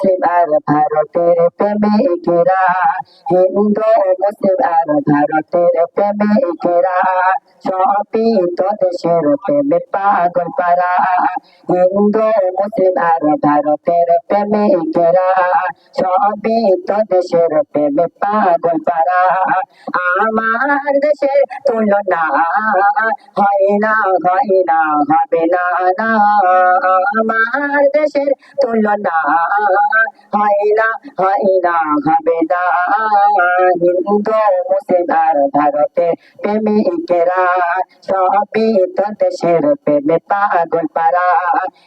মুসলিম আর ভারতের প্রেমিকেরা হিন্দু মুসলিম আর ভারতের প্রেমিকেরা সবই তো দেশের প্রেমে পাগল পারা হিন্দু মুসলিম আর ভারতের প্রেমিকেরা সবই তো দেশের প্রেমে পাগল পারা আমার দেশের তুলনা হয় না হয় না, হবে না। আমার দেশের তুলনা হয় না হবে না হিন্দু মুসলিম আর ভারতের প্রেমিকেরা সবই তো দেশের প্রেমে পাগল পারা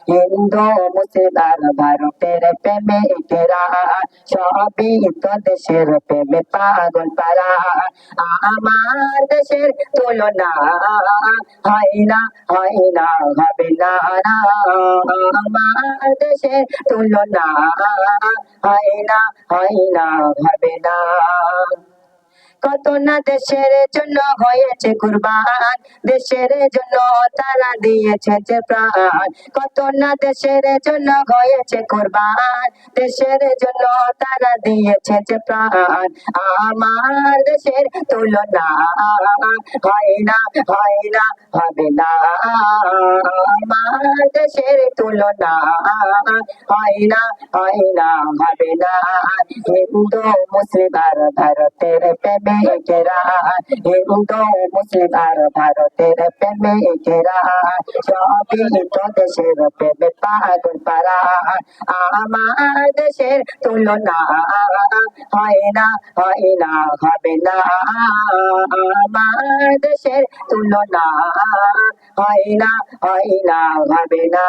হিন্দু মুসলিম আর ভারতের প্রেমিকেরা সবই তো দেশের প্রেমে পাগল পারা আমার দেশের তুলনা হয় না হয় না হবে না না আমার দেশের তুলনা হয় না হয় না হবে না কত না দেশের জন্য হয়েছে কুরবান? দেশের জন্য তারা দিয়েছে যে প্রাণ। কত না দেশের জন্য হয়েছে কুরবান? দেশের জন্য তারা দিয়েছে যে প্রাণ। আমার দেশের তুলনা হয় না হয় না, হবে না। আমার দেশের তুলনা হয় না হয় না, হবে না। হিন্দু, মুসলিম ভারতের প্রেমিকেরা হিন্দু মুসলিম আর ভারতের প্রেমিকেরা সবই তো দেশের প্রেমে পাগল পারা আমার দেশের তুলনা হয় না হয় না হবে না আমার দেশের তুলনা হয় না হয় না হবে না